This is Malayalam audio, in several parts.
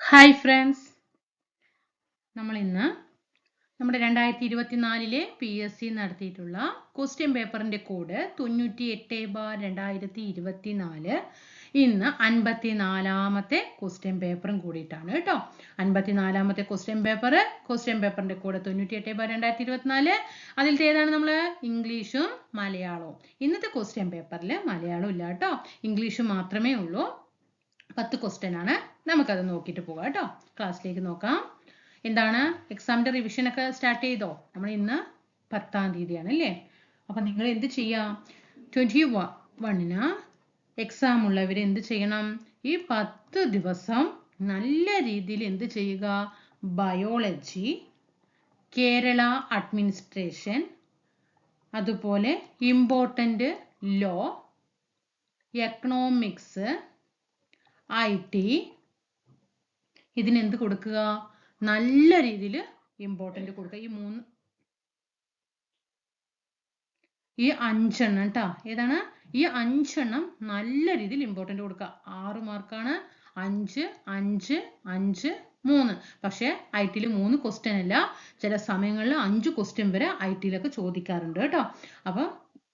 ഹായ് ഫ്രണ്ട്സ് നമ്മൾ ഇന്ന് നമ്മുടെ രണ്ടായിരത്തി ഇരുപത്തിനാലിലെ പി എസ് സി നടത്തിയിട്ടുള്ള ക്വസ്റ്റ്യൻ പേപ്പറിന്റെ കോഡ് തൊണ്ണൂറ്റി എട്ട് ബാർ രണ്ടായിരത്തി ഇരുപത്തിനാല് ഇന്ന് അൻപത്തിനാലാമത്തെ ക്വസ്റ്റ്യൻ പേപ്പറും കൂടിയിട്ടാണ് കേട്ടോ. അൻപത്തിനാലാമത്തെ ക്വസ്റ്റ്യൻ പേപ്പർ ക്വസ്റ്റ്യൻ പേപ്പറിന്റെ കോഡ് തൊണ്ണൂറ്റി എട്ട് ബാർ രണ്ടായിരത്തി ഇരുപത്തിനാല് അതിലത്തെ ഏതാണ് നമ്മൾ ഇംഗ്ലീഷും മലയാളവും. ഇന്നത്തെ ക്വസ്റ്റ്യൻ പേപ്പറിൽ മലയാളം ഇല്ല കേട്ടോ. ഇംഗ്ലീഷ് മാത്രമേ ഉള്ളൂ. പത്ത് ക്വസ്റ്റ്യൻ ആണ്. നമുക്കത് നോക്കിയിട്ട് പോകാം കേട്ടോ. ക്ലാസ്സിലേക്ക് നോക്കാം. എന്താണ്? എക്സാമിന്റെ റിവിഷൻ ഒക്കെ സ്റ്റാർട്ട് ചെയ്തോ? നമ്മൾ ഇന്ന് പത്താം തീയതിയാണ് അല്ലേ? അപ്പൊ നിങ്ങൾ എന്ത് ചെയ്യാം? ട്വന്റി വണ്ണിന് എക്സാം ഉള്ളവർ എന്ത് ചെയ്യണം? ഈ പത്ത് ദിവസം നല്ല രീതിയിൽ എന്ത് ചെയ്യുക? ബയോളജി കേരള അഡ്മിനിസ്ട്രേഷൻ അതുപോലെ important law economics I T ഇതിനെന്ത് കൊടുക്കുക? നല്ല രീതിയിൽ ഇമ്പോർട്ടന്റ് കൊടുക്കുക. ഈ മൂന്ന് ഈ അഞ്ചെണ്ണം കേട്ടോ ഏതാണ്? ഈ അഞ്ചെണ്ണം നല്ല രീതിയിൽ ഇമ്പോർട്ടന്റ് കൊടുക്കുക. ആറ് മാർക്കാണ് അഞ്ച് അഞ്ച് അഞ്ച് മൂന്ന്. പക്ഷേ ഐ ടിയിൽ മൂന്ന് ക്വസ്റ്റ്യൻ അല്ല ചില സമയങ്ങളിൽ അഞ്ച് ക്വസ്റ്റ്യൻ വരെ ഐ ടിയിലൊക്കെ ചോദിക്കാറുണ്ട് കേട്ടോ. അപ്പം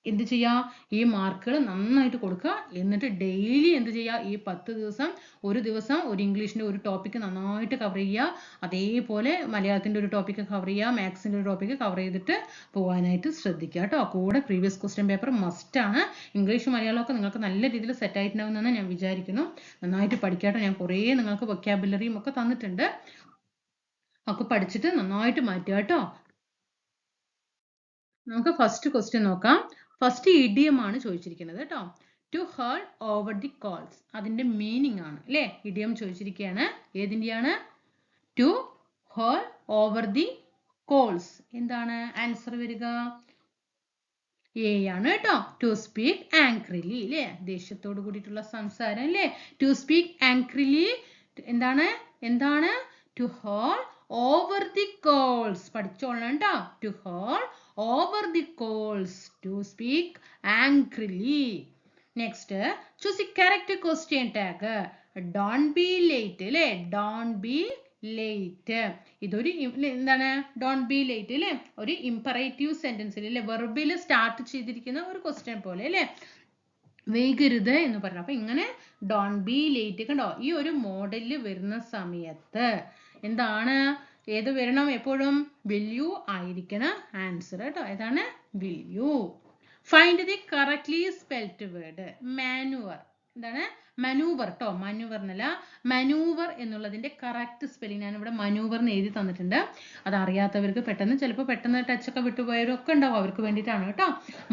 എന്ത് ചെയ്യുക ഈ മാർക്കുകൾ നന്നായിട്ട് കൊടുക്കുക എന്നിട്ട് ഡെയിലി എന്ത് ചെയ്യുക ഈ പത്ത് ദിവസം ഒരു ദിവസം ഒരു ഇംഗ്ലീഷിന്റെ ഒരു ടോപ്പിക്ക് നന്നായിട്ട് കവർ ചെയ്യുക അതേപോലെ മലയാളത്തിന്റെ ഒരു ടോപ്പിക്ക് കവർ ചെയ്യുക മാത്സിന്റെ ഒരു ടോപ്പിക്ക് കവർ ചെയ്തിട്ട് പോകാനായിട്ട് ശ്രദ്ധിക്കുക കേട്ടോ കൂടെ പ്രീവിയസ് ക്വസ്റ്റ്യൻ പേപ്പർ മസ്റ്റാണ് ഇംഗ്ലീഷ് മലയാളമൊക്കെ നിങ്ങൾക്ക് നല്ല രീതിയിൽ സെറ്റ് ആയിട്ടുണ്ടാവുമെന്നാണ് ഞാൻ വിചാരിക്കുന്നു. നന്നായിട്ട് പഠിക്കാട്ടോ ഞാൻ കുറേ നിങ്ങൾക്ക് വൊക്കാബുലറിയും ഒക്കെ തന്നിട്ടുണ്ട്. ഒക്കെ പഠിച്ചിട്ട് നന്നായിട്ട് മാറ്റുക കേട്ടോ നമുക്ക് ഫസ്റ്റ് ക്വസ്റ്റ്യൻ നോക്കാം. ഫസ്റ്റ് ഇഡിയം ആണ് ചോദിച്ചിരിക്കുന്നത് കേട്ടോ to haul over the coals അതിന്റെ മീനിങ് ആണ്. അല്ലേ ഇഡിയം ചോദിച്ചിരിക്കുകയാണ് ഏതിന്റെയാണ് to haul over the coals എന്താണ് ആൻസർ വരിക? എ ആണ് കേട്ടോ ടു സ്പീക്ക് ആങ്ക്രിലി അല്ലേ ദേഷ്യത്തോട് കൂടിയിട്ടുള്ള സംസാരം അല്ലേ ടു സ്പീക്ക് ആങ്ക്രിലി എന്താണ്? എന്താണ്? To haul over the coals പഠിച്ചോളണം കേട്ടോ to haul over the coals to speak angrily. Next choose the correct question tag don't be late അല്ലേ ഡോൺ ബി ലേറ്റ് ഇതൊരു എന്താണ്? ഡോൺ ബി ലേറ്റ് അല്ലേ ഒരു ഇമ്പറേറ്റീവ് സെന്റൻസിൽ അല്ലേ വെർബിൽ സ്റ്റാർട്ട് ചെയ്തിരിക്കുന്ന ഒരു ക്വസ്റ്റ്യൻ പോലെ അല്ലേ വൈകരുത് എന്ന് പറഞ്ഞു. അപ്പൊ ഇങ്ങനെ ഡോൺ ബി ലേറ്റ് കണ്ടോ? ഈ ഒരു മോഡലിൽ വരുന്ന സമയത്ത് എന്താണ്? ഏത് വരണം? എപ്പോഴും വിൽ യു ആയിരിക്കണം. ആൻസർ കേട്ടോ. ഏതാണ്? Will you find the correctly spelt word manoeuvre എന്താണ്? മനൂവർ കേട്ടോ മനൂവർ എന്നല്ല മനൂവർ എന്നുള്ളതിന്റെ കറക്റ്റ് സ്പെല്ലിംഗ് ഞാൻ ഇവിടെ മനൂവർ എന്ന് എഴുതി തന്നിട്ടുണ്ട്. അത് അറിയാത്തവർക്ക് പെട്ടെന്ന് ചിലപ്പോൾ പെട്ടെന്ന് ടച്ച് ഒക്കെ വിട്ടുപോയവരും ഒക്കെ ഉണ്ടാവും അവർക്ക് വേണ്ടിയിട്ടാണ് കേട്ടോ.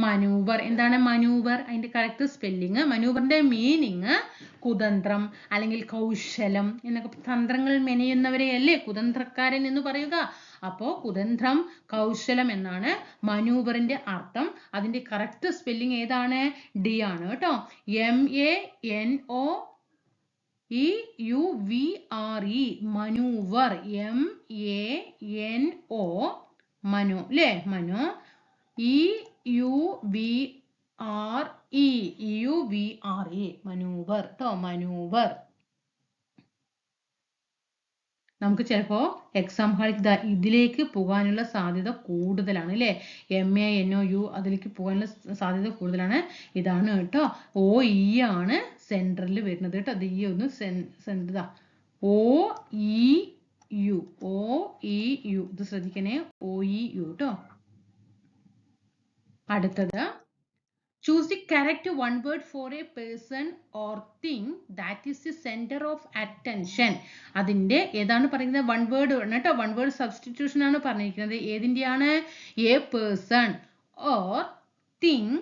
മനൂവർ എന്താണ് മനൂവർ അതിന്റെ കറക്റ്റ് സ്പെല്ലിങ് മനൂവറിന്റെ മീനിങ് കുതന്ത്രം അല്ലെങ്കിൽ കൗശലം എന്നൊക്കെ തന്ത്രങ്ങൾ മെനയുന്നവരെ അല്ലേ കുതന്ത്രക്കാരൻ എന്ന് പറയുക. അപ്പോ കുതന്ത്രം കൗശലം എന്നാണ് മനൂവറിന്റെ അർത്ഥം. അതിന്റെ കറക്റ്റ് സ്പെല്ലിംഗ് ഏതാണ്? ഡി ആണ് കേട്ടോ. M A N O E U V R E manoeuvre. M A N O Manu അല്ലേ? Manu. E U V R E U V R E manoeuvre കേട്ടോ മനൂവർ. നമുക്ക് ചിലപ്പോൾ എക്സാം ഹാളിൽ ഇതിലേക്ക് പോകാനുള്ള സാധ്യത കൂടുതലാണ് അല്ലേ M A N O U അതിലേക്ക് പോകാനുള്ള സാധ്യത കൂടുതലാണ്. ഇതാണ് കേട്ടോ. ഒ ഇ ആണ് സെൻട്രലിൽ വരുന്നത് കേട്ടോ. അത് ഈ ഒന്ന് centre O E U O E U ഇത് ശ്രദ്ധിക്കണേ. ഒ ഇ യു കേട്ടോ അടുത്തത് Choose the correct one word for a person or thing that is the center of attention. അതിന്റെ ഏതാണ് പറയുന്നത് വൺ വേർഡ് കേട്ടോ വൺ വേർഡ് സബ്സ്റ്റിറ്റ്യൂഷൻ ആണ് പറഞ്ഞിരിക്കുന്നത് ഏതിന്റെയാണ് a person or thing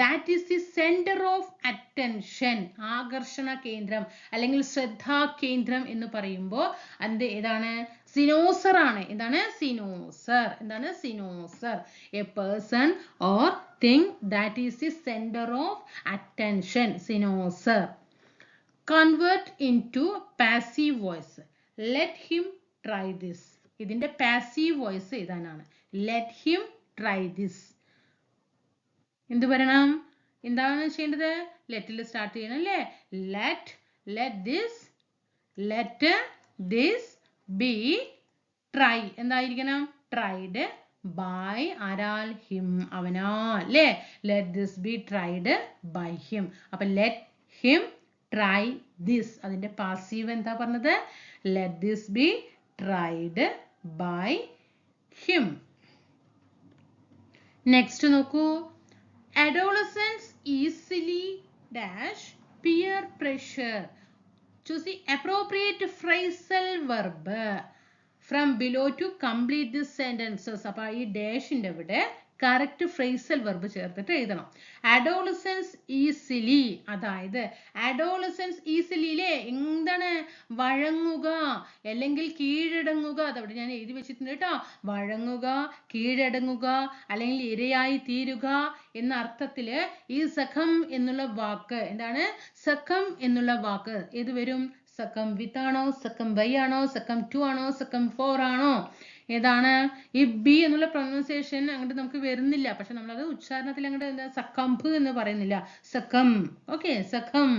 that is the centre of attention ആകർഷണ കേന്ദ്രം അല്ലെങ്കിൽ ശ്രദ്ധാ കേന്ദ്രം എന്ന് പറയുമ്പോൾ അതിന്റെ ഏതാണ് സിനോസർ ആണ് എന്താണ് സിനോസർ എന്താണ് cynosure a person or thing that is the center of attention cynosure convert into passive voice let him try this ഇതിന്റെ passive voice ഇതാണ് let him try this എന്ത് വരണം? എന്താണ് ചെയ്യേണ്ടത്? ലെറ്റിൽ സ്റ്റാർട്ട് ചെയ്യണം അല്ലേ? Let let this let this be try എന്തായിരിക്കണം? ട്രൈഡ് ബൈ ആരാൽ ഹിം അവനാ അല്ലേ? Let this be tried by him അപ്പൊ ലെറ്റ് ഹിം ട്രൈ ദിസ് അതിന്റെ പാസീവ് എന്താ പറഞ്ഞത്? Let this be tried by him next നോക്കൂ. Adolescents easily dash peer pressure. choose the appropriate phrasal verb from below to complete the sentences അപ്പൊ ഈ ഡാഷിന്റെ ഇവിടെ കറക്റ്റ് ഫ്രേസൽ വെർബ് ചേർത്തിട്ട് എഴുതണം. അഡോളസൻസ് ഈസിലി അതായത് അഡോളസൻസ് ഈസിലിയിലെ എന്താണ് വഴങ്ങുക അല്ലെങ്കിൽ കീഴടങ്ങുക? അതവിടെ ഞാൻ എഴുതി വെച്ചിട്ടുണ്ട് കേട്ടോ. വഴങ്ങുക കീഴടങ്ങുക അല്ലെങ്കിൽ ഇരയായി തീരുക എന്ന അർത്ഥത്തിൽ ഈ സഖം എന്നുള്ള വാക്ക് എന്താണ്? സഖം എന്നുള്ള വാക്ക് ഏത് വരും? സഖം വിത്ത് ആണോ? സക്കം വൈ ആണോ? സഖം ടു ആണോ? സഖം ഫോർ ആണോ? ഏതാണ് ഈ ബി എന്നുള്ള പ്രൊനൗൺസിയേഷൻ അങ്ങോട്ട് നമുക്ക് വരുന്നില്ല. പക്ഷെ നമ്മളത് ഉച്ചാരണത്തിൽ അങ്ങോട്ട് എന്താ സക്കംപ് എന്ന് പറയുന്നില്ല. സഖം. ഓക്കെ സഖം.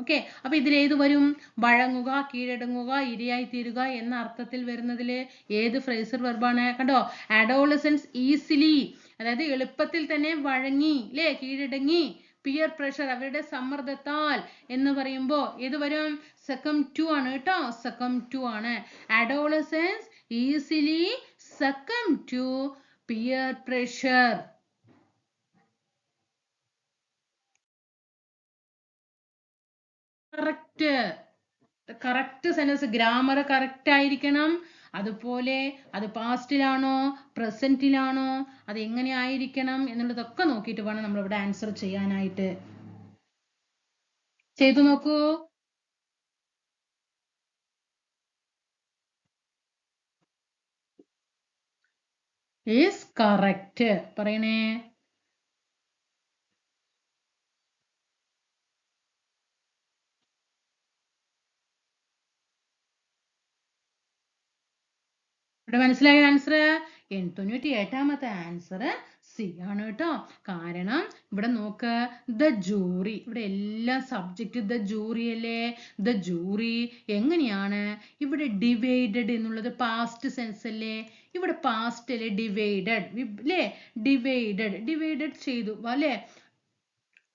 ഓക്കെ അപ്പൊ ഇതിൽ ഏത് വരും? വഴങ്ങുക കീഴടങ്ങുക ഇരയായി തീരുക എന്ന അർത്ഥത്തിൽ വരുന്നതിൽ ഏത് ഫ്രേസർ വെർബാണ് കണ്ടോ? അഡോളസൻസ് ഈസിലി അതായത് എളുപ്പത്തിൽ തന്നെ വഴങ്ങി ല്ലേ? കീഴടങ്ങി പിയർ പ്രഷർ അവരുടെ സമ്മർദ്ദത്താൽ എന്ന് പറയുമ്പോൾ ഏത് വരും? സെക്കം ടു ആണ് കേട്ടോ. സെക്കം ടു ആണ്. Adolescents easily succumb to peer pressure correct correct sense grammar correct ആയിരിക്കണം. അതുപോലെ അത് പാസ്റ്റിലാണോ പ്രസന്റിലാണോ അത് എങ്ങനെ ആയിരിക്കണം എന്നുള്ളതൊക്കെ നോക്കിയിട്ട് വേണം നമ്മൾ ഇവിടെ ആൻസർ ചെയ്യാനായിട്ട്. ചെയ്തു നോക്കൂ. ഈസ് കറക്റ്റ് പറയണേ. ഇവിടെ മനസ്സിലായ ആൻസർ തൊണ്ണൂറ്റി എട്ടാമത്തെ ആൻസർ സി ആണ് കേട്ടോ. കാരണം ഇവിടെ നോക്ക് ദ ജൂറി ഇവിടെ എല്ലാ സബ്ജക്റ്റ് ദ ജൂറി അല്ലേ? ദ ജൂറി എങ്ങനെയാണ് ഇവിടെ ഡിവൈഡഡ് എന്നുള്ളത് പാസ്റ്റ് സെൻസ് അല്ലേ? ഇവിടെ പാസ്റ്റ് അല്ലേ? ഡിവൈഡഡ് അല്ലേ ഡിവൈഡഡ് ഡിവൈഡഡ് ചെയ്തു അല്ലേ?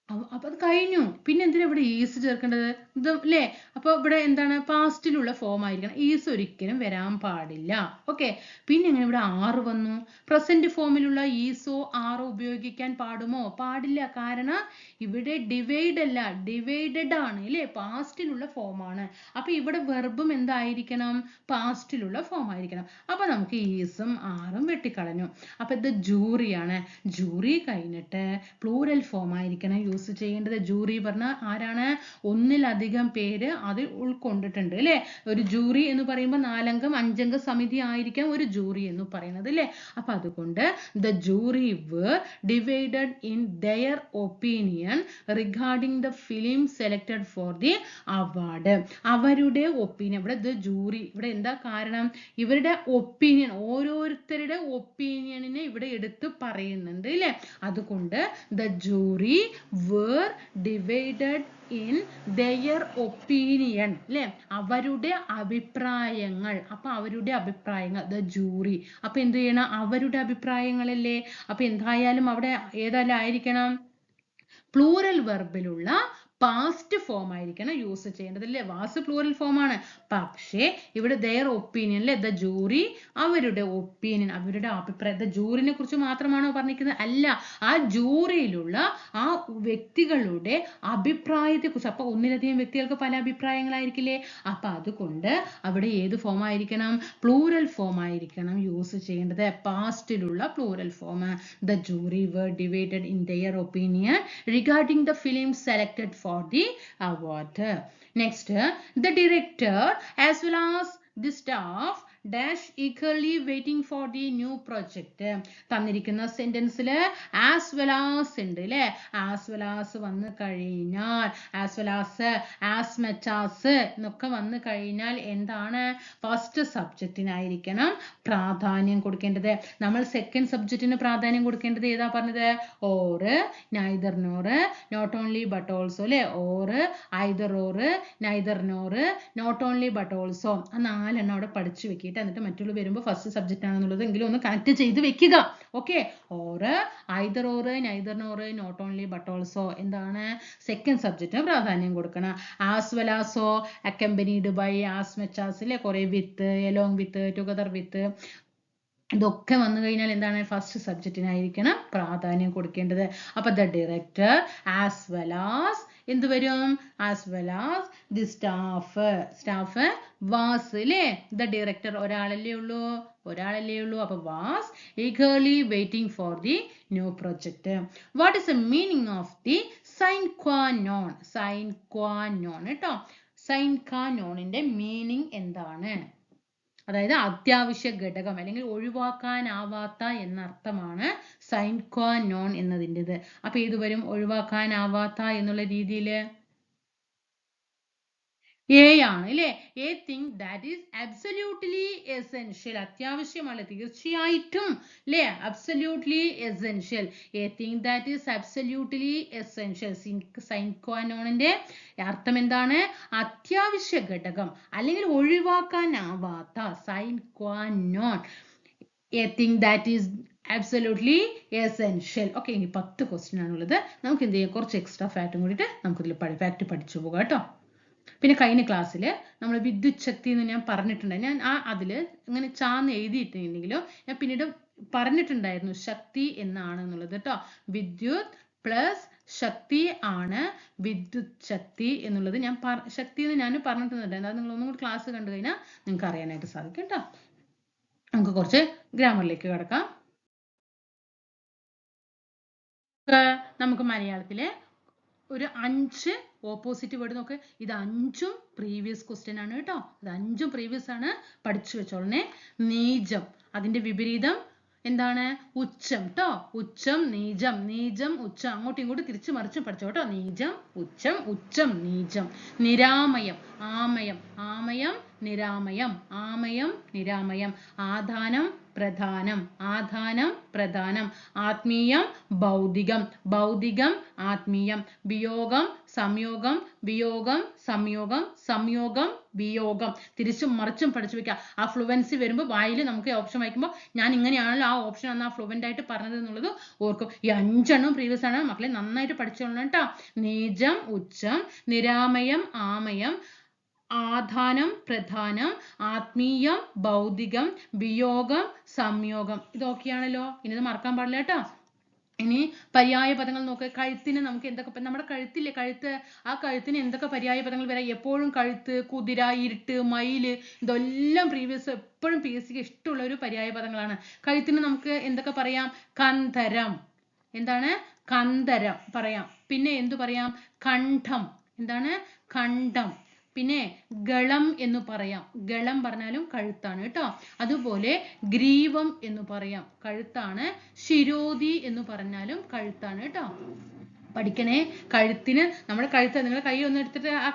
അപ്പൊ അത് കഴിഞ്ഞു. പിന്നെ എന്തിനാ ഇവിടെ ഈസ് ചേർക്കേണ്ടത്? ഇത് അല്ലേ അപ്പൊ ഇവിടെ എന്താണ്? പാസ്റ്റിലുള്ള ഫോം ആയിരിക്കണം. ഈസ് ഒരിക്കലും വരാൻ പാടില്ല. ഓക്കെ പിന്നെ എങ്ങനെ ഇവിടെ ആറ് വന്നു? പ്രസന്റ് ഫോമിലുള്ള ഈസോ ആറോ ഉപയോഗിക്കാൻ പാടുമോ? പാടില്ല. കാരണം ഇവിടെ ഡിവൈഡ് അല്ല. ഡിവൈഡഡ് ആണ്. അല്ലേ പാസ്റ്റിലുള്ള ഫോം ആണ്. അപ്പൊ ഇവിടെ വെർബും എന്തായിരിക്കണം? പാസ്റ്റിലുള്ള ഫോം ആയിരിക്കണം. അപ്പൊ നമുക്ക് ഈസും ആറും വെട്ടിക്കളഞ്ഞു. അപ്പൊ ഇത് ജൂറിയാണ് ജൂറി കഴിഞ്ഞിട്ട് പ്ലൂരൽ ഫോം ആയിരിക്കണം. യൂസ് ചെയ്യേണ്ടത് ജൂറി പറഞ്ഞാൽ ആരാണ്? ഒന്നിലധികം പേര് അതിൽ ഉൾക്കൊണ്ടിട്ടുണ്ട് അല്ലേ? ഒരു ജൂറി എന്ന് പറയുമ്പോൾ നാലംഗം അഞ്ചംഗ സമിതി ആയിരിക്കാം ഒരു ജൂറി എന്ന് പറയുന്നത് അല്ലേ? അപ്പൊ അതുകൊണ്ട് the jury were divided in their opinion regarding the film selected for the award അവരുടെ ഒപ്പീനിയൻ ഇവിടെ ദ ജൂറി ഇവിടെ എന്താ കാരണം? ഇവരുടെ ഒപ്പീനിയൻ ഓരോരുത്തരുടെ ഒപ്പീനിയനിനെ ഇവിടെ എടുത്ത് പറയുന്നുണ്ട് അല്ലേ? അതുകൊണ്ട് the jury were divided in their opinion അല്ലെ അവരുടെ അഭിപ്രായങ്ങൾ. അപ്പൊ അവരുടെ അഭിപ്രായങ്ങൾ ദ ജൂറി അപ്പൊ എന്ത് ചെയ്യണം? അവരുടെ അഭിപ്രായങ്ങളല്ലേ? അപ്പൊ എന്തായാലും അവിടെ ഏതായാലും ആയിരിക്കണം? പ്ലൂറൽ വെർബിലുള്ള പാസ്റ്റ് ഫോം ആയിരിക്കണം യൂസ് ചെയ്യേണ്ടത് അല്ലേ? വാസ് പ്ലൂറൽ ഫോം ആണ്. പക്ഷേ ഇവിടെ ദയർ ഒപ്പീനിയൻ അല്ലേ ദ ജൂറി അവരുടെ ഒപ്പീനിയൻ അവരുടെ അഭിപ്രായം ദ ജൂറിനെ കുറിച്ച് മാത്രമാണോ പറഞ്ഞിരിക്കുന്നത്? അല്ല ആ ജൂറിയിലുള്ള ആ വ്യക്തികളുടെ അഭിപ്രായത്തെ കുറിച്ച്. അപ്പൊ ഒന്നിലധികം വ്യക്തികൾക്ക് പല അഭിപ്രായങ്ങളായിരിക്കില്ലേ? അപ്പൊ അതുകൊണ്ട് അവിടെ ഏത് ഫോം ആയിരിക്കണം? പ്ലൂറൽ ഫോം ആയിരിക്കണം യൂസ് ചെയ്യേണ്ടത്. പാസ്റ്റിലുള്ള plural form the jury were divided in their opinion regarding the film selected selected the uh, award. Next, the director as well as the staff dash equally waiting for the new project തന്നിരിക്കുന്ന സെന്റൻസിൽ ആസ് വെൽ ആസ് ഉണ്ട് അല്ലേ ആസ് വെൽ ആസ് വന്നു കഴിഞ്ഞാൽ as well as as much as എന്നൊക്കെ വന്നു കഴിഞ്ഞാൽ എന്താണ്? ഫസ്റ്റ് സബ്ജക്റ്റിനായിരിക്കണം പ്രാധാന്യം കൊടുക്കേണ്ടത്. നമ്മൾ സെക്കൻഡ് സബ്ജക്റ്റിന് പ്രാധാന്യം കൊടുക്കേണ്ടത് ഏതാ പറഞ്ഞത്? Or neither nor not only but also അല്ലെ or either or neither nor not only but also ആ നാലെണ്ണം അവിടെ പഠിച്ചു വെക്കിയിട്ട് എന്നിട്ട് മറ്റുള്ള വരുമ്പോൾ ഫസ്റ്റ് സബ്ജക്റ്റ് ആണെന്നുള്ളത് എങ്കിലും ഒന്ന് കണക്ട് ചെയ്ത് വെക്കുക. ഓക്കെ ഓറ് either or neither or not only but also എന്താണ്? സെക്കൻഡ് സബ്ജക്റ്റിന് പ്രാധാന്യം കൊടുക്കണം. As well ആസോ accompanied by as much as അല്ലെ കുറെ വിത്ത് എലോങ് വിത്ത് ടുഗദർ വിത്ത് ഇതൊക്കെ വന്നു കഴിഞ്ഞാൽ എന്താണ്? ഫസ്റ്റ് സബ്ജക്റ്റിനായിരിക്കണം പ്രാധാന്യം കൊടുക്കേണ്ടത്. അപ്പൊ the director as well as എന്ത് വരും? As well as the staff staff was അല്ലേ ദ ഡയറക്ടർ ഒരാളല്ലേ ഉള്ളൂ? ഒരാളല്ലേ ഉള്ളൂ. അപ്പൊ was eagerly waiting for the new project what is the meaning of the sine qua non sine qua non കേട്ടോ സൈൻ ക്വാ നോണിന്റെ മീനിങ് എന്താണ്? അതായത് അത്യാവശ്യ ഘടകം അല്ലെങ്കിൽ ഒഴിവാക്കാനാവാത്ത എന്നർത്ഥമാണ് സൈൻ ക്വാ നോൺ എന്നതിന്റെത്. അപ്പൊ ഏത് വരും ഒഴിവാക്കാനാവാത്ത എന്നുള്ള രീതിയിൽ എ ആണ് അല്ലേ a thing that is absolutely essential അത്യാവശ്യമാണ് തീർച്ചയായിട്ടും അല്ലേ absolutely essential a thing that is absolutely essential സൈൻക്വാനോണിന്റെ അർത്ഥം എന്താണ്? അത്യാവശ്യ ഘടകം അല്ലെങ്കിൽ ഒഴിവാക്കാനാവാത്ത sine qua non a thing that is absolutely essential okay ഇനി പത്ത് ക്വസ്റ്റ്യൻ ആണുള്ളത്. നമുക്ക് എന്ത് ചെയ്യാം? കുറച്ച് എക്സ്ട്രാ ഫാക്റ്റും കൂടിയിട്ട് നമുക്കിതിൽ ഫാക്റ്റ് പഠിച്ചു പോകാം കേട്ടോ. പിന്നെ കഴിഞ്ഞ ക്ലാസ്സിൽ നമ്മൾ വിദ്യുത് ശക്തി എന്ന് ഞാൻ പറഞ്ഞിട്ടുണ്ട്. ഞാൻ ആ അതിൽ ഇങ്ങനെ ചാന്ന് എഴുതിയിട്ടുണ്ടെങ്കിലും ഞാൻ പിന്നീട് പറഞ്ഞിട്ടുണ്ടായിരുന്നു ശക്തി എന്നാണ് എന്നുള്ളത് കേട്ടോ. വിദ്യുത് പ്ലസ് ശക്തി ആണ് വിദ്യുത് ശക്തി എന്നുള്ളത് ഞാൻ ശക്തി എന്ന് ഞാൻ പറഞ്ഞിട്ടുണ്ടായിരുന്നു. അത് നിങ്ങൾ ഒന്നും കൂടി ക്ലാസ് കണ്ടു കഴിഞ്ഞാൽ നിങ്ങൾക്ക് അറിയാനായിട്ട് സാധിക്കും കേട്ടോ. നമുക്ക് കുറച്ച് ഗ്രാമറിലേക്ക് കിടക്കാം. നമുക്ക് മലയാളത്തിലെ ഒരു അഞ്ച് ഓപ്പോസിറ്റ് വേർഡ് നോക്ക്. ഇത് അഞ്ചും പ്രീവിയസ് ക്വസ്റ്റ്യൻ ആണ് കേട്ടോ. ഇത് അഞ്ചും പ്രീവിയസ് ആണ്. പഠിച്ചു വെച്ചോളനെ നീചം അതിന്റെ വിപരീതം എന്താണ്? ഉച്ചം ട്ടോ. ഉച്ചം നീചം നീചം ഉച്ചം. അങ്ങോട്ടും ഇങ്ങോട്ടും തിരിച്ചു മറിച്ചും പഠിച്ചോ കേട്ടോ നീചം ഉച്ചം ഉച്ചം നീചം നിരാമയം. ആമയം. ആമയം നിരാമയം. ആമയം നിരാമയം. ആധാനം പ്രധാനം. ആധാനം പ്രധാനം. ആത്മീയം ഭൗതികം. ഭൗതികം ആത്മീയം. വിയോഗം സംയോഗം. വിയോഗം സംയോഗം. സംയോഗം വിയോഗം. തിരിച്ചും മറിച്ചും പഠിച്ചു വെക്കുക. ആ ഫ്ലുവൻസി വരുമ്പോൾ വായിൽ നമുക്ക് ഓപ്ഷൻ വായിക്കുമ്പോൾ ഞാൻ ഇങ്ങനെയാണല്ലോ ആ ഓപ്ഷൻ അന്ന് ആ ഫ്ലുവന്റ് ആയിട്ട് പറഞ്ഞത് എന്നുള്ളത് ഓർക്കും. ഈ അഞ്ചെണ്ണം പ്രീവിയസ് ആണ്. മക്കളെ നന്നായിട്ട് പഠിച്ചോളണം കേട്ടോ. നീചം ഉച്ചം നിരാമയം ആമയം ആധാനം പ്രധാനം ആത്മീയം ഭൗതികം വിയോഗം സംയോഗം. ഇതൊക്കെയാണല്ലോ. ഇനി ഇത് മറക്കാൻ പാടില്ല കേട്ടോ. ഇനി പര്യായ പദങ്ങൾ നോക്ക്. കഴുത്തിന് നമുക്ക് എന്തൊക്കെ നമ്മുടെ കഴുത്തില്ലേ കഴുത്ത്. ആ കഴുത്തിന് എന്തൊക്കെ പര്യായ പദങ്ങൾ വരാം? എപ്പോഴും കഴുത്ത് കുതിര ഇരുട്ട് മയിൽ ഇതെല്ലാം പ്രീവിയസ് എപ്പോഴും പി എസ് സിക്ക് ഇഷ്ടമുള്ള ഒരു പര്യായ പദങ്ങളാണ്. കഴുത്തിന് നമുക്ക് എന്തൊക്കെ പറയാം? കന്തരം എന്താണ്? കന്തരം പറയാം. പിന്നെ എന്തു പറയാം? കണ്ഠം. എന്താണ്? കണ്ഠം. പിന്നെ ഗളം എന്ന് പറയാം. ഗളം പറഞ്ഞാലും കഴുത്താണ് കേട്ടോ. അതുപോലെ ഗ്രീവം എന്ന് പറയാം. കഴുത്താണ്. ശിരോധി എന്ന് പറഞ്ഞാലും കഴുത്താണ് കേട്ടോ. പഠിക്കണേ കഴുത്തിന് നമ്മുടെ കഴുത്ത് നിങ്ങൾ കൈ ഒന്ന് എടുത്തിട്ട് ആ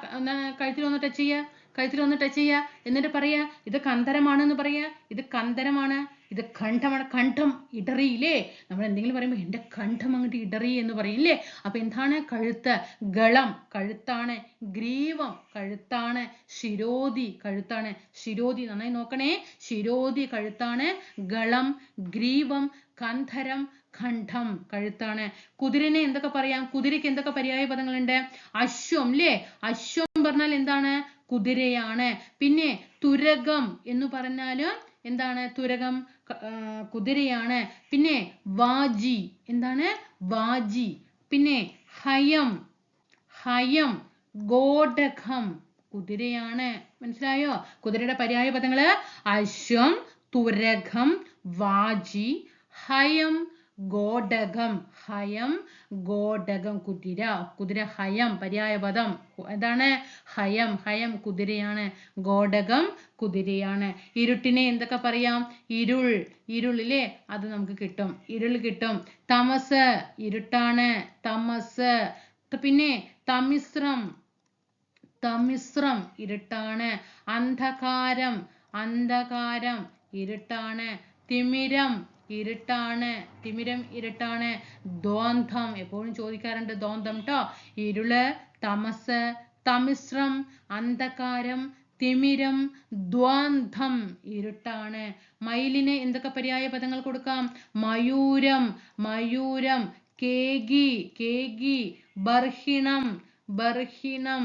കഴുത്തിൽ ഒന്ന് ടച്ച് ചെയ്യുക. കഴുത്തിൽ ഒന്ന് ടച്ച് ചെയ്യുക. എന്നിട്ട് പറയുക ഇത് കന്തരമാണെന്ന് പറയുക. ഇത് കന്ധരമാണ് ഇത് കണ്ഠമാണ് കണ്ഠം ഇടറിയില്ലേ? നമ്മൾ എന്തെങ്കിലും പറയുമ്പോൾ എന്റെ കണ്ഠം അങ്ങോട്ട് ഇടറി എന്ന് പറയില്ലേ? അപ്പൊ എന്താണ് കഴുത്ത്? ഗളം. കഴുത്താണ് ഗ്രീവം. കഴുത്താണ് ശിരോധി. കഴുത്താണ് ശിരോധി. നന്നായി നോക്കണേ. ശിരോധി കഴുത്താണ് ഗളം ഗ്രീവം കന്ധരം ഖണ്ഡം. കഴുത്താണ്. കുതിരനെ എന്തൊക്കെ പറയാം? കുതിരയ്ക്ക് എന്തൊക്കെ പര്യായ പദങ്ങളുണ്ട്? അശ്വം അല്ലേ അശ്വം പറഞ്ഞാൽ എന്താണ്? കുതിരയാണ്. പിന്നെ തുരകം എന്ന് പറഞ്ഞാൽ എന്താണ്? തുരകം കുതിരയാണ്. പിന്നെ വാജി. എന്താണ്? വാജി. പിന്നെ ഹയം. ഹയം. ഗോഡകം കുതിരയാണ്. മനസ്സിലായോ? കുതിരയുടെ പര്യായ പദങ്ങൾ അശ്വം തുരകം വാജി ഹയം. ഗോഡകം ഹയം ഗോഡകം കുതിര കുതിര ഹയം പര്യായപദം. എന്താണ്? ഹയം ഹയം കുതിരയാണ്. ഗോഡകം കുതിരയാണ്. ഇരുട്ടിനെ എന്തൊക്കെ പറയാം? ഇരുൾ. ഇരുളിലെ അത് നമുക്ക് കിട്ടും. ഇരുൾ കിട്ടും. തമസ് ഇരുട്ടാണ്. തമസ്. പിന്നെ തമിശ്രം. തമിശ്രം ഇരുട്ടാണ്. അന്ധകാരം. അന്ധകാരം ഇരുട്ടാണ്. തിമിരം ഇരുട്ടാണ്. തിമിരം ഇരുട്ടാണ്. ദ്വന്ദ്ം എപ്പോഴും ചോദിക്കാറുണ്ട് ദ്വന്ദ്ം ട്ടോ. ഇരുൾ തമസ് തമിശ്രം അന്ധകാരം തിമിരം ദ്വാന്തം ഇരുട്ടാണ്. മയിലിന് എന്തൊക്കെ പര്യായ പദങ്ങൾ കൊടുക്കാം? മയൂരം മയൂരം കേകി കേകി ബർഹിണം ബർഹിണം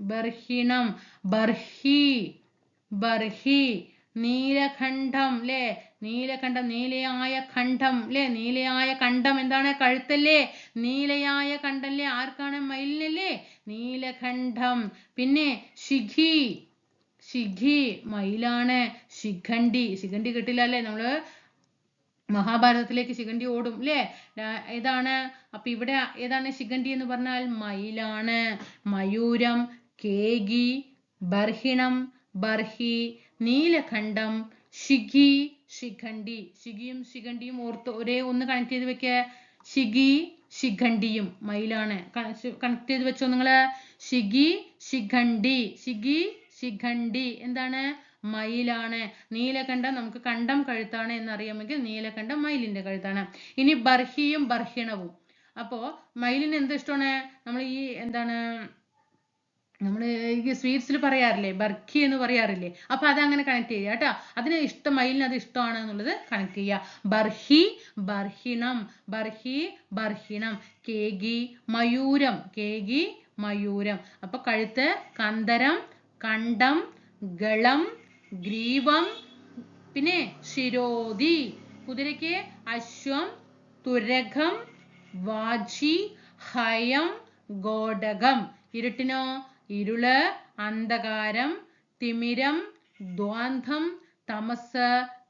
ബർഹിണം ബർഹി ബർഹി നീലഖണ്ഡം ല്ലേ? നീലഖണ്ഡം നീലയായ കണ്ഠം അല്ലേ നീലയായ കണ്ഠം എന്താണ് കഴുത്തല്ലേ? നീലയായ കണ്ടല്ലേ ആർക്കാണ് മയിലിനല്ലേ നീലകണ്ഠം. പിന്നെ ശിഖി. ശിഖി മയിലാണ്. ശിഖണ്ഡി. ശിഖണ്ഡി കിട്ടില്ല അല്ലേ നമ്മൾ മഹാഭാരതത്തിലേക്ക് ശിഖണ്ഡി ഓടും അല്ലേ ഏതാണ്? അപ്പൊ ഇവിടെ ഏതാണ് ശിഖണ്ഡി എന്ന് പറഞ്ഞാൽ മയിലാണ്. മയൂരം കേകി ബർഹിണം ബർഹി നീലകണ്ഠം ശിഖി ശിഖണ്ഡി. ശിഖിയും ശിഖണ്ഡിയും ഓർത്ത് ഒരേ ഒന്ന് കണക്ട് ചെയ്ത് വെക്ക. ശിഖി ശിഖണ്ഡിയും മയിലാണ്. കണക്ട് ചെയ്ത് വെച്ചോ നിങ്ങൾ. ശിഖി ശിഖണ്ഡി. ശിഖി ശിഖണ്ഡി. എന്താണ്? മയിലാണ്. നീലകണ്ഠം നമുക്ക് കണ്ടം കഴുത്താണ് എന്നറിയാമെങ്കിൽ നീലകണ്ഠം മയിലിന്റെ കഴുത്താണ്. ഇനി ബർഹിയും ബർഹിണവും. അപ്പോ മയിലിന് എന്ത് ഇഷ്ടമാണ്? നമ്മൾ ഈ എന്താണ്? നമ്മൾ ഈ സ്വീറ്റ്സിൽ പറയാറില്ലേ? ബർക്കി എന്ന് പറയാറില്ലേ? അപ്പൊ അത് അങ്ങനെ കണക്ട് ചെയ്യുക കേട്ടോ. അതിന് ഇഷ്ടം മയിലിന് അത് ഇഷ്ടമാണ് എന്നുള്ളത് കണക്ട് ചെയ്യുക. ബർഹി ബർഹിണം. ബർഹി ബർഹിണം. കേകി മയൂരം. കേകി മയൂരം. അപ്പൊ കഴുത്ത് കന്തരം കണ്ടം ഗളം ഗ്രീവം പിന്നെ ശിരോധി കുതിരയ്ക്ക് അശ്വം തുരകം വാജി ഹയം ഗോടകം. ഇരുട്ടിനോ? ഇരുൾ അന്ധകാരം തിമിരം ദ്വാന്ധം തമസ്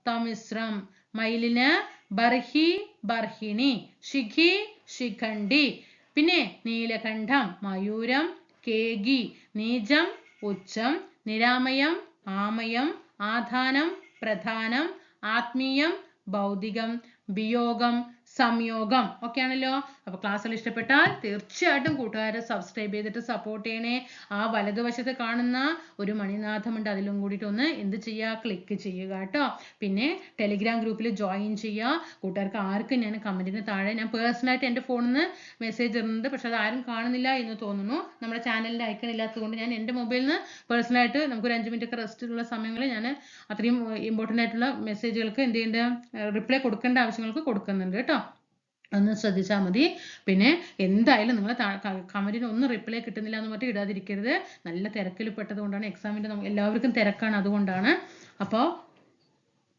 തമിശ്രം. മയിലിന് ബർഹി ബർഹിണി ശിഖി ശിഖണ്ഡി. പിന്നെ നീലകണ്ഠം മയൂരം കേകി നീജം ഉച്ചം നിരാമയം ആമയം ആധാനം പ്രധാനം ആത്മീയം ഭൗതികം വിയോഗം സംയോഗം. ഒക്കെ ആണല്ലോ അപ്പൊ ക്ലാസ്സുകൾ ഇഷ്ടപ്പെട്ടാൽ തീർച്ചയായിട്ടും കൂട്ടുകാരെ സബ്സ്ക്രൈബ് ചെയ്തിട്ട് സപ്പോർട്ട് ചെയ്യണേ. ആ വലതുവശത്ത് കാണുന്ന ഒരു മണിനാഥമുണ്ട്. അതിലും കൂടിയിട്ട് ഒന്ന് എന്ത് ചെയ്യുക? ക്ലിക്ക് ചെയ്യുക കേട്ടോ. പിന്നെ ടെലിഗ്രാം ഗ്രൂപ്പിൽ ജോയിൻ ചെയ്യുക. കൂട്ടുകാർക്ക് ആർക്കും ഞാൻ കമന്റിന് താഴെ ഞാൻ പേഴ്സണലായിട്ട് എന്റെ ഫോണിൽ നിന്ന് മെസ്സേജ് ഇടുന്നുണ്ട്. പക്ഷെ അത് ആരും കാണുന്നില്ല എന്ന് തോന്നുന്നു. നമ്മുടെ ചാനലിന്റെ ഐക്കൺ ഇല്ലാത്തതുകൊണ്ട് ഞാൻ എന്റെ മൊബൈലിൽ നിന്ന് പേഴ്സണലായിട്ട് നമുക്കൊരു അഞ്ച് മിനിറ്റ് ഒക്കെ ഉള്ള സമയങ്ങളിൽ ഞാൻ അത്രയും ഇമ്പോർട്ടന്റ് ആയിട്ടുള്ള മെസ്സേജുകൾക്ക് എന്ത് ചെയ്യേണ്ട റിപ്ലൈ കൊടുക്കേണ്ട ആവശ്യങ്ങൾക്ക് കൊടുക്കുന്നുണ്ട് കേട്ടോ. ഒന്ന് ശ്രദ്ധിച്ചാൽ മതി. പിന്നെ എന്തായാലും നിങ്ങൾ കമന്റിന് ഒന്നും റിപ്ലൈ കിട്ടുന്നില്ല എന്ന് പറഞ്ഞിട്ട് ഇടാതിരിക്കരുത്. നല്ല തിരക്കിൽ പെട്ടത് കൊണ്ടാണ് എക്സാമിന്റെ എല്ലാവർക്കും തിരക്കാണ് അതുകൊണ്ടാണ്. അപ്പോൾ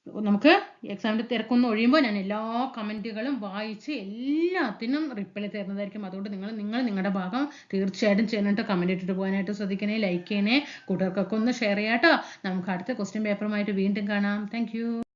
നമുക്ക് എക്സാമിന്റെ തിരക്കൊന്ന് ഒഴിയുമ്പോൾ ഞാൻ എല്ലാ കമന്റുകളും വായിച്ച് എല്ലാത്തിനും റിപ്ലൈ തരുന്നതായിരിക്കും. അതുകൊണ്ട് നിങ്ങൾ നിങ്ങൾ നിങ്ങളുടെ ഭാഗം തീർച്ചയായിട്ടും ചെയ്യണം കമന്റ് ഇട്ടിട്ട് പോകാനായിട്ട് ശ്രദ്ധിക്കണേ ലൈക്ക് ചെയ്യണേ. കൂട്ടുകാർക്കൊക്കെ ഒന്ന് ഷെയർ ചെയ്യാട്ടോ. നമുക്ക് അടുത്ത ക്വസ്റ്റ്യൻ പേപ്പറുമായിട്ട് വീണ്ടും കാണാം. താങ്ക്